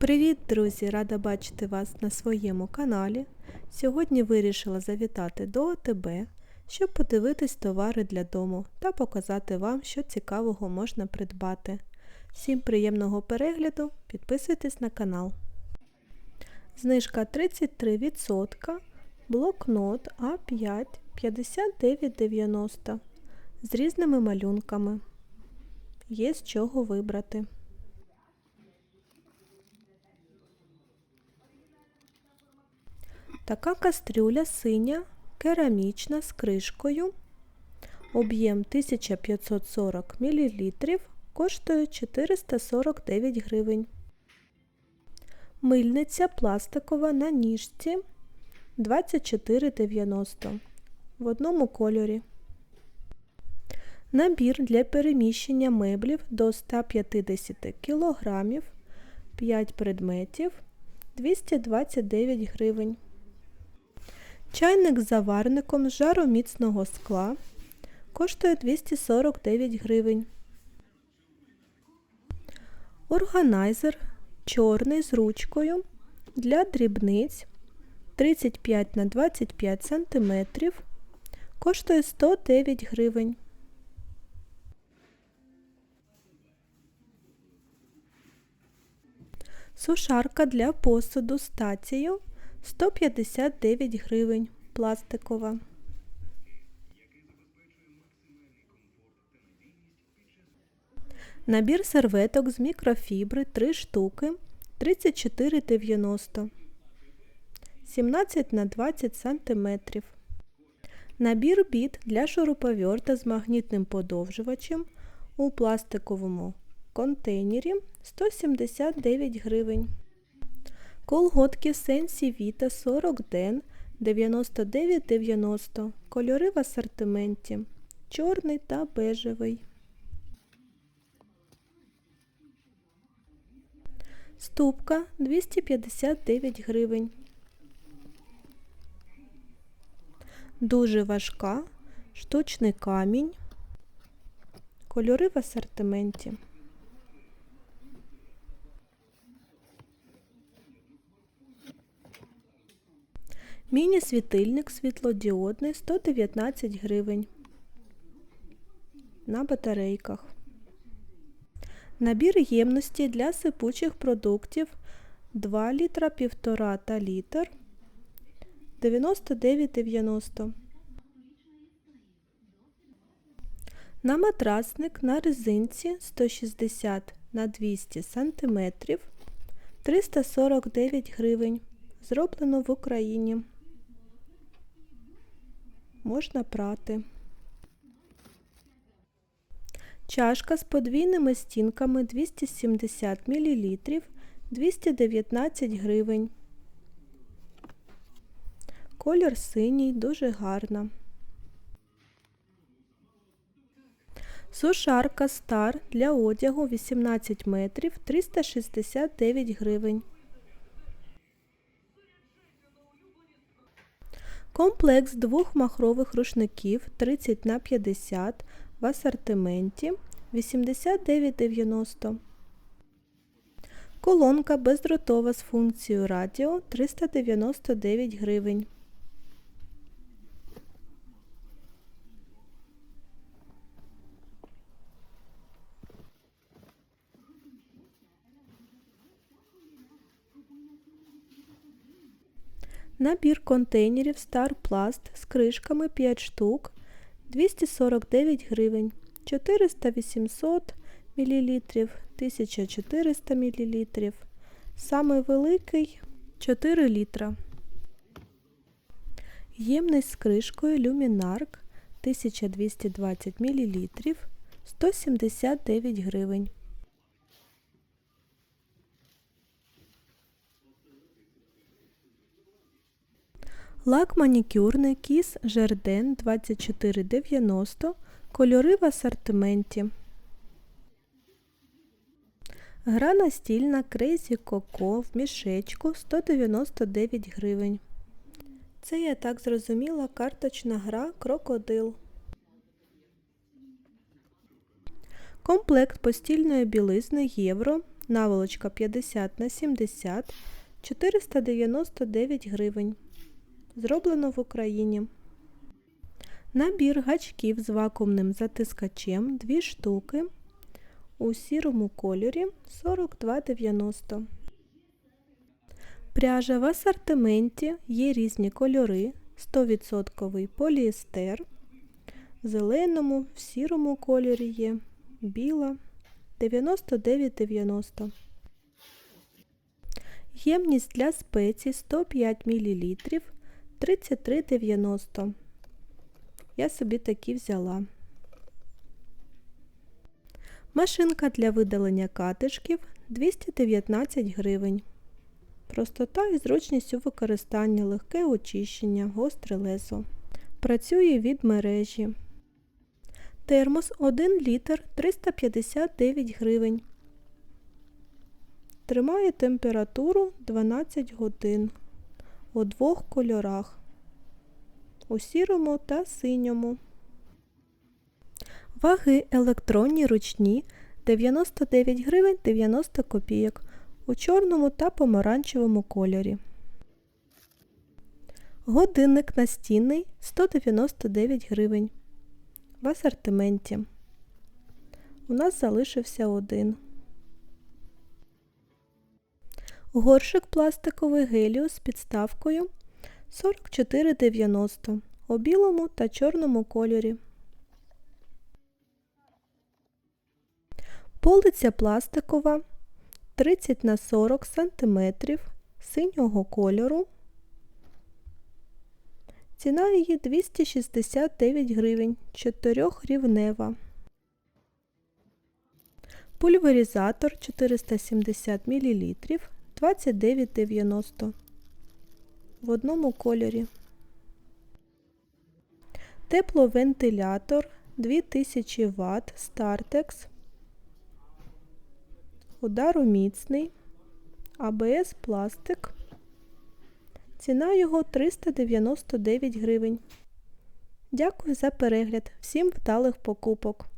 Привіт, друзі! Рада бачити вас на своєму каналі. Сьогодні вирішила завітати до ОТБ, щоб подивитись товари для дому та показати вам, що цікавого можна придбати. Всім приємного перегляду, підписуйтесь на канал. Знижка 33%, блокнот А5 59,90 з різними малюнками. Є з чого вибрати. Така кастрюля синя, керамічна з кришкою. Об'єм 1540 мл, коштує 449 гривень. Мильниця пластикова на ніжці 24,90 в одному кольорі. Набір для переміщення меблів до 150 кг 5 предметів 229 гривень. Чайник з заварником з жароміцного скла коштує 249 гривень. Органайзер чорний з ручкою для дрібниць 35 на 25 см коштує 109 гривень. Сушарка для посуду з тацією 159 гривень пластикова. Набір серветок з мікрофібри 3 штуки 34,90 17 на 20 см. Набір біт для шуруповерта з магнітним подовжувачем у пластиковому контейнері 179 гривень. Колготки Сенсі Віта 40 ден 99,90. Кольори в асортименті. Чорний та бежевий. Ступка 259 гривень. Дуже важка. Штучний камінь. Кольори в асортименті. Міні-світильник світлодіодний 119 гривень. На батарейках. Набір ємності для сипучих продуктів 2 літра 1,5 та літр 99,90. На матрасник на резинці 160 на 200 см 349 гривень. Зроблено в Україні можна прати. Чашка з подвійними стінками 270 мл 219 гривень. Колір синій, дуже гарна. Сушарка Стар для одягу 18 метрів 369 гривень. Комплекс двох махрових рушників 30 на 50 в асортименті 89,90. Колонка бездротова з функцією радіо 399 гривень. Набір контейнерів Старпласт з кришками 5 штук 249 гривень, 400-800 мл, 1400 мл. Самий великий 4 літра. Ємність з кришкою Люмінарк 1220 мл 179 гривень. Лак манікюрний кіс Жерден 2490. Кольори в асортименті. Гра настільна Crazy Coco в мішечку 199 гривень. Це я так зрозуміла карточна гра Крокодил. Комплект постільної білизни Євро наволочка 50 на 70 499 гривень. Зроблено в Україні. Набір гачків з вакуумним затискачем 2 штуки у сірому кольорі 42,90. Пряжа в асортименті є різні кольори 100% поліестер. В зеленому, в сірому кольорі є, біла 99,90. Ємність для спецій 105 мл 33,90. Я собі такі взяла. Машинка для видалення катишків 219 гривень. Простота і зручність у використанні, легке очищення, гостре лезо. Працює від мережі. Термос 1 літр 359 гривень. Тримає температуру 12 годин у двох кольорах у сірому та синьому. Ваги електронні ручні 99 гривень 90 копійок у чорному та помаранчевому кольорі. Годинник настінний 199 гривень. В асортименті. У нас залишився один. Горшик пластиковий геліус з підставкою 44,90 у білому та чорному кольорі. Полиця пластикова 30 на 40 см синього кольору. Ціна її 269 гривень, 4 рівнева. Пульверізатор 470 мл 29,90 в одному кольорі. Тепловентилятор 2000 Вт Startex. Удароміцний. АБС пластик. Ціна його 399 гривень. Дякую за перегляд. Всім вдалих покупок!